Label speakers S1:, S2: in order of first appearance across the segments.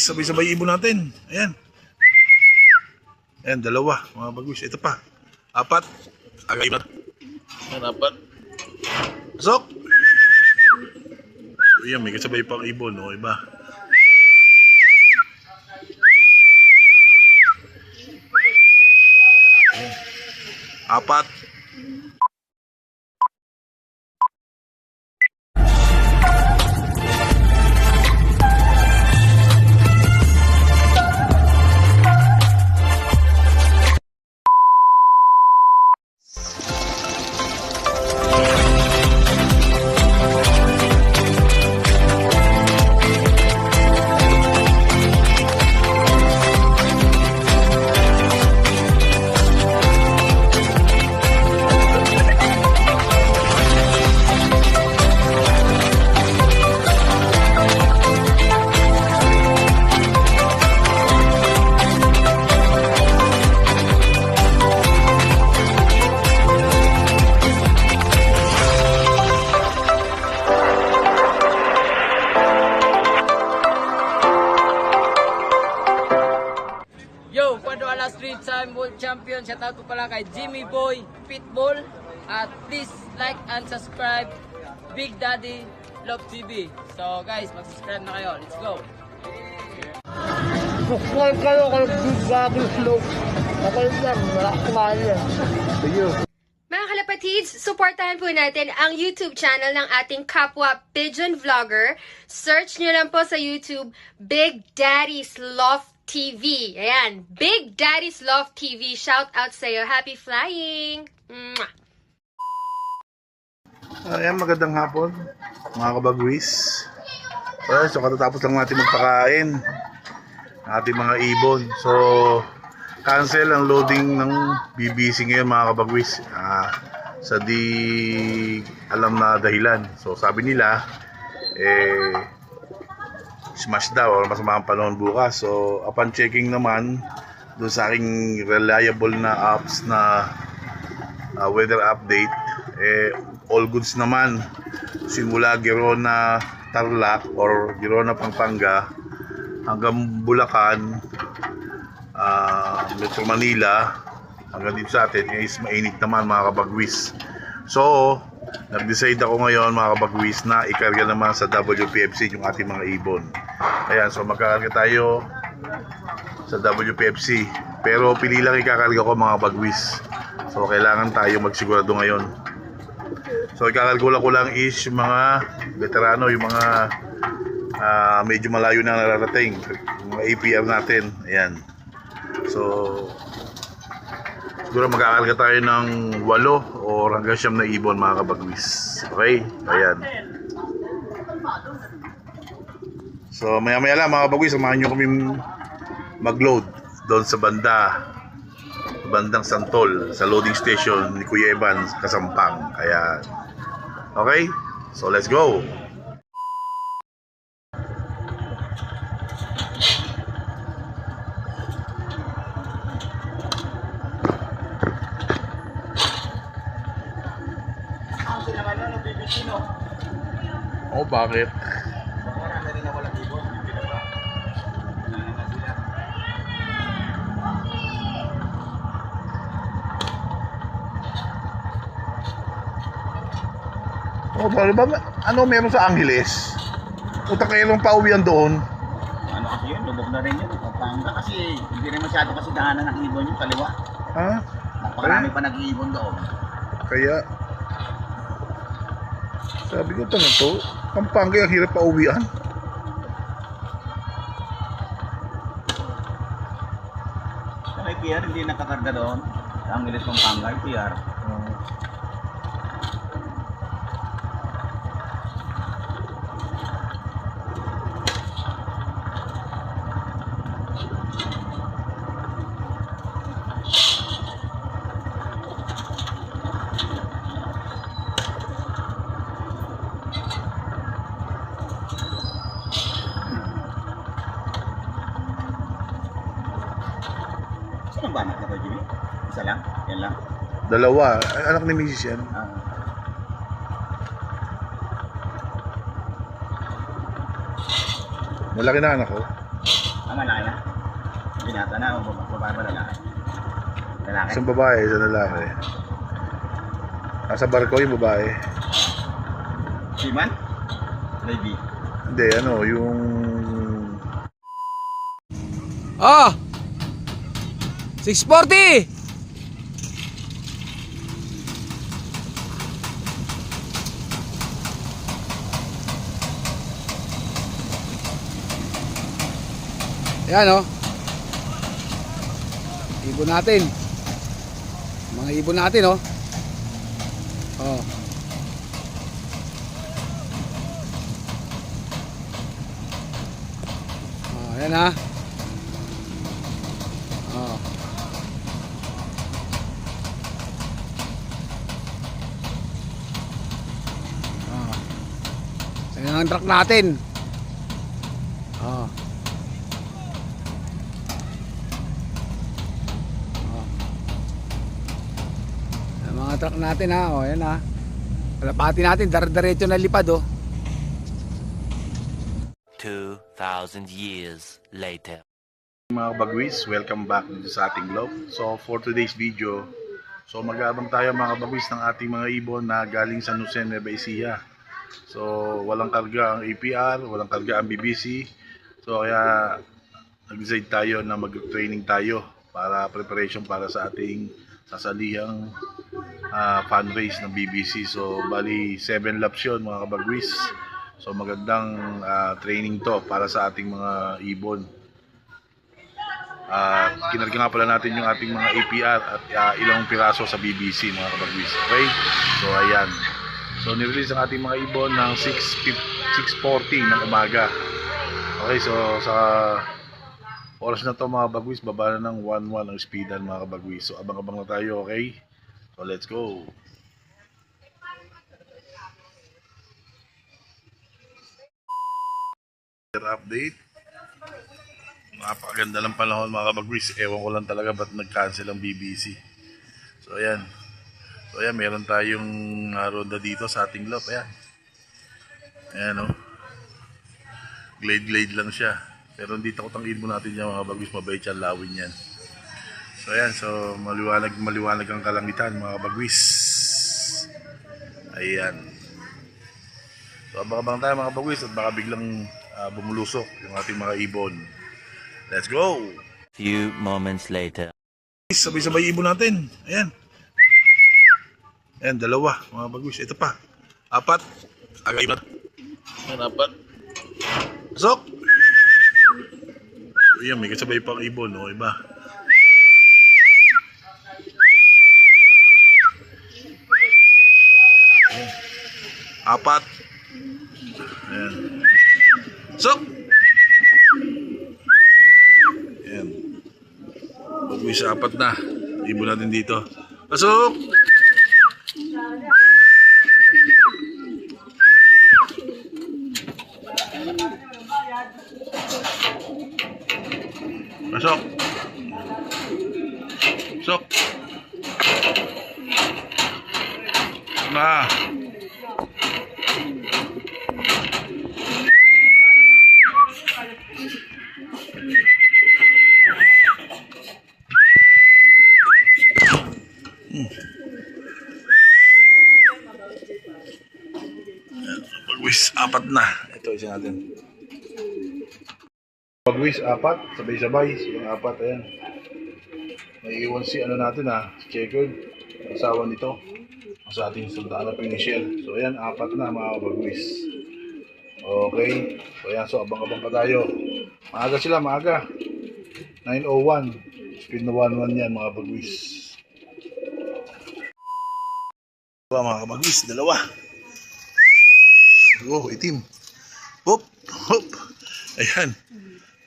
S1: Sabay-sabay ibon natin. Ayan. Ayan, dalawa. Mga bagwis. Ito pa. Apat. Agay na. Ayan, apat. Pasok! Ayan, may kasabay pang ibon. O, iba. Ayan. Apat.
S2: Big Daddy Love TV. So guys, mag-subscribe na kayo. Let's go.
S3: Subscribe kayo kay Big Daddy Slow. Ako yan, wala kumain yan.
S4: Mga kalapatids, supportahan po natin ang YouTube channel ng ating kapwa Pigeon Vlogger. Search nyo lang po sa YouTube, Big Daddy's Love TV. Ayan, Big Daddy's Love TV. Shout out sa'yo. Happy flying! Mwah!
S1: Ayan, magandang hapon, mga kabagwis. Well, so katatapos lang natin magpakain ng ating mga ibon. So, cancel ang loading ng BBC ngayon mga kabagwis. Ah, sa di alam na dahilan. So, sabi nila, eh, smash daw or masama ang panahon bukas. So, upon checking naman, doon sa aking reliable na apps na uh, weather update eh all goods naman. Simula Girona Tarlac or Girona Pampanga hanggang Bulacan ah, Metro Manila hanggang dito sa atin is mainit naman mga kabagwis. So nag-decide ako ngayon mga kabagwis na ikarga naman sa WPFC yung ating mga ibon. Ayan so magkakarga tayo sa WPFC pero pili lang ikakarga ko mga bagwis so kailangan tayo magsigurado ngayon so ikakarga ko lang is mga veterano yung mga ah, medyo malayo na nararating. Yung mga APR natin ayan. So siguro magkakarga tayo ng walo o hanggang siyam na ibon mga kabagwis. Okay? Ayan. So maya maya lang mga kabagwis, samahan nyo kami mag-load doon sa banda bandang Santol sa loading station ni Kuya Evan Kasampang. Kaya okay? So let's go. Oh, bakit? Oh, bakit ba? Ano meron sa Angeles? Utang kayo nung pauwian doon.
S5: Ano kasi yun, lubog na rin yun. Pampanga kasi hindi rin masyado kasi dahanan ng ibon yung kaliwa.
S1: Ha?
S5: Napakarami pa nag-iibon doon.
S1: Kaya sabi ko tanong to, Pampanga ang hirap pauwian.
S5: Sa may PR, hindi nakakarga doon. Sa Angeles, Pampanga, yung PR. Saan ba anak na to, Jimmy? Isa lang? Yan lang?
S1: Dalawa, anak ni Mrs. yan.
S5: Ah,
S1: Malaki na anak ko.
S5: Ah, malaki na. Binata na, o baba- babae ba lalaki? Lalaki?
S1: Isang babae, isang lalaki. Nasa barko yung babae.
S5: Siman? Lady.
S1: Hindi, ano, yung...
S6: Ah! 640! Ayan oh. Ibon natin. Mga ibon natin oh. Oh. Oh, ayan ha. Ang truck natin. Oh. Oh. Ayan mga truck natin ha. Oh, ayan ha. Kalapati natin, dar-diretso na lipad oh.
S7: 2,000 years later.
S1: Mga kabagwis, welcome back dito sa ating vlog. So for today's video, so mag-aabang tayo mga kabagwis ng ating mga ibon na galing San Jose, Nueva Ecija. So walang karga ang APR, walang karga ang BBC. So kaya nag-decide tayo na mag-training tayo para preparation para sa ating sasalihang ah, fundraise ng BBC. So bali 7 laps yun mga kabagwis. So magandang ah, training to para sa ating mga ibon. At kinarga nga pala natin yung ating mga APR at ah, ilang piraso sa BBC mga kabagwis. Okay? So ayan. So nirelease ang ating mga ibon ng 6, 6.40 ng umaga. Okay, so sa oras na to mga kabagwis, baba na ng 1.1 ang speedan mga kabagwis. So abang-abang na tayo, okay? So let's go. update napakaganda ng panahon mga kabagwis ewan ko lang talaga ba't nag-cancel ang BBC so ayan so ayan meron tayong uh, ronda dito sa ating lop ayan. Ayan o glade glade lang siya. Pero hindi takot ang ibon natin yan mga kabagwis mabait yan lawin yan. So ayan so maliwanag maliwanag ang kalangitan mga kabagwis ayan. So abang-abang tayo mga kabagwis at baka biglang ah, bumulusok yung ating mga ibon. Let's go!
S7: Few moments later.
S1: Sabay-sabay ibon natin. Ayan. Ayan, dalawa. Mga bagus. Ito pa. Apat. Aga iba. Ayan, apat. Pasok! Ayan, may kasabay pang ibon. O, iba. Ayan. Apat. Ayan. Pasok! Ayan. Pag-uwi sa apat na. Ibon natin dito. Pasok! Pasok! Pasok! Na! Pagwis, apat na. Ito, isa natin. Pagwis, apat. Sabay-sabay. Yung apat, ayan. May iwan si ano natin ha. Si Checkered. Asawa nito. Sa ating sundalo finisher. So, ayan, apat na mga pagwis. Okay. So, ayan. So, abang-abang pa tayo. Maaga sila, maaga. 9.01. Speed na 1-1 yan, mga pagwis. Dalawa, mga kapagwis. Dalawa. Oh, itim. Hop, hop. Ayan.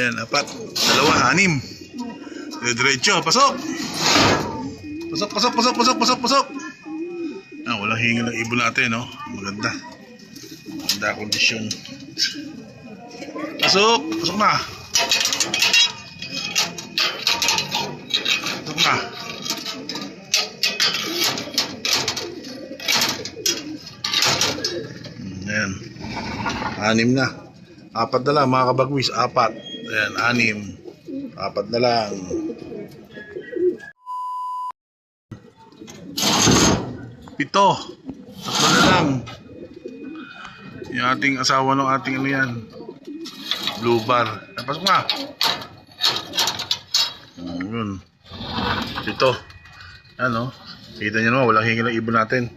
S1: Ayan, apat. Dalawa, anim. Diretso, pasok. Pasok, pasok, pasok, pasok, pasok, pasok. Ah, walang hinga ng ibon natin, no? Maganda. Maganda kondisyon. Pasok, pasok na. Pasok na. Hmm, Ayan. Anim na. Apat na lang mga kabagwis. Apat. Ayan, anim. Apat na lang. Pito. Tatlo na lang. Yung ating asawa ng ating ano yan. Blue bar. Ay, pasok na. Mm, yun. Pito. Ano? Kita nyo naman, walang hingal ang ibon natin.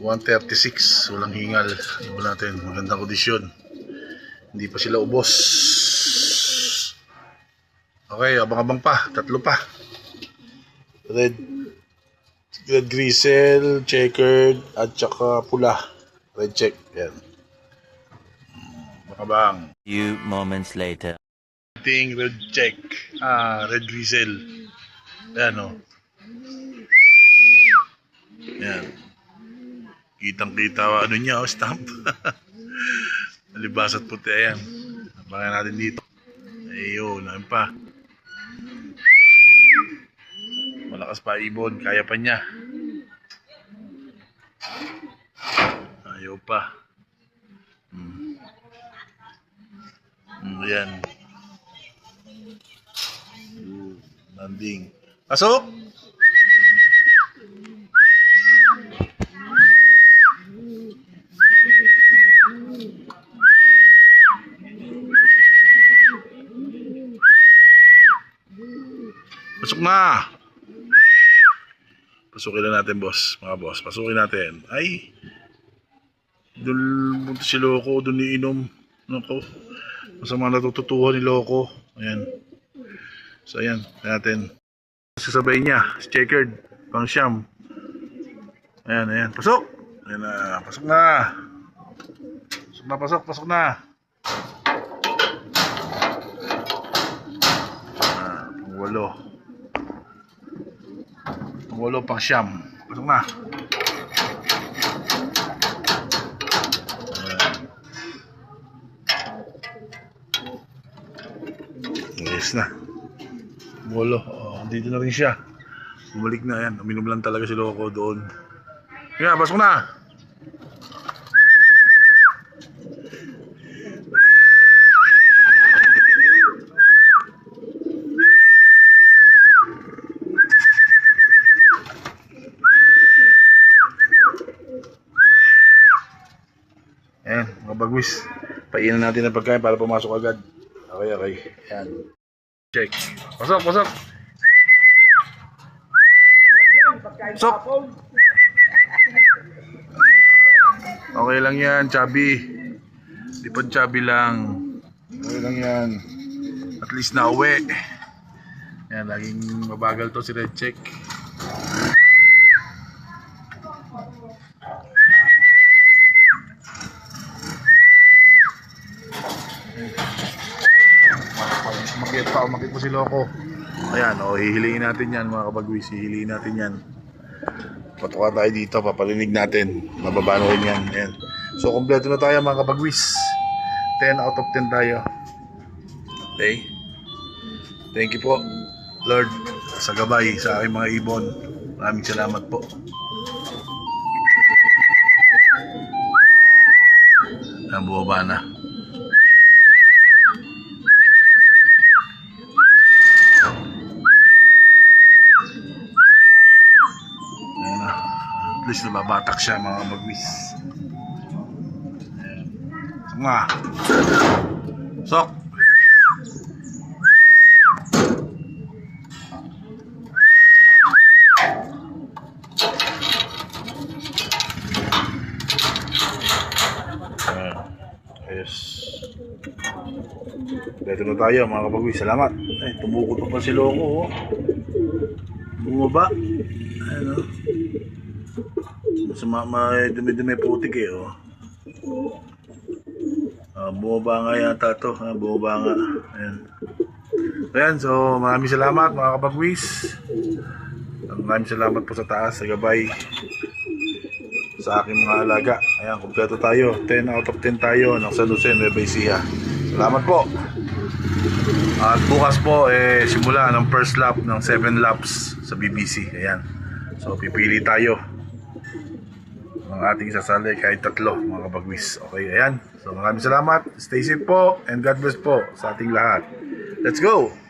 S1: 136, walang hingal. Ibon natin, magandang kondisyon. Hindi pa sila ubos. Okay, abang-abang pa. Tatlo pa. Red grisel, checkered, at saka pula. Red check. Yan. Abang.
S7: Few moments later.
S1: Ting red check. Ah, red grisel. Yan o. Yan. Kitang kita ano niya o stamp. Malibas at puti yan. Abangan natin dito. Ayun, ayun pa. Malakas pa ibon, kaya pa niya. Ayaw pa. Hmm. Hmm, yan. Landing. Pasok! Pasok na! Pasukin na natin, boss. Mga boss, pasukin natin. Ay! Doon punta si Loco, doon iinom. Nako. Masama natututuhan ni Loco. Ayan. So, ayan. Natin. Sasabay niya. Si Checkered. Pang siyam. Ayan, ayan. Pasok! Ayan na. Pasok na. Pasok na, pasok. Pasok na. Ah, pang walo. Walo, pang siyam. Pasok na. Yes na. Bolo. Oh, dito na rin siya. Bumalik na yan. Uminom lang talaga si Loco doon. Kaya, pasok na! Ayan, bagwis. Painan natin ng pagkain para pumasok agad. Okay, okay. Ayan. Check. Pasok, pasok. Pasok. Okay lang yan, chubby. Di pa chubby lang. Okay lang yan. At least na uwi. Yan, laging mabagal to si Red Check. Pa, umakit po si Loco. Ayan, o, hihilingin natin yan mga kabagwis. Hihilingin natin yan. Patuka tayo dito, papalinig natin. Mababa na rin yan. Ayan. So, kompleto na tayo mga kabagwis. 10 out of 10 tayo. Okay? Thank you po, Lord, sa gabay sa aking mga ibon. Maraming salamat po. Ayan, bumaba na. Least nababatak siya mga magwis. Ayan. Nga. Sok. Ayos. Dito na tayo mga kapagwis. Salamat. Ay, tumukot pa pa si Loco. Oh. Bumaba. Ayan o. Mas ma may dumi-dumi putik eh oh. Ah, bumaba nga yata to. Ah, bumaba nga. Ayan. Ayan, so maraming salamat mga kapagwis. Maraming salamat po sa taas, sa gabay. Sa aking mga alaga. Ayan, kumpleto tayo. 10 out of 10 tayo ng San Jose, Nueva Ecija. Salamat po. At bukas po, eh, simula ng first lap ng 7 laps sa BBC. Ayan. So, pipili tayo ng ating sasali kahit tatlo, mga kabagwis. Okay, ayan. So, maraming salamat. Stay safe po and God bless po sa ating lahat. Let's go!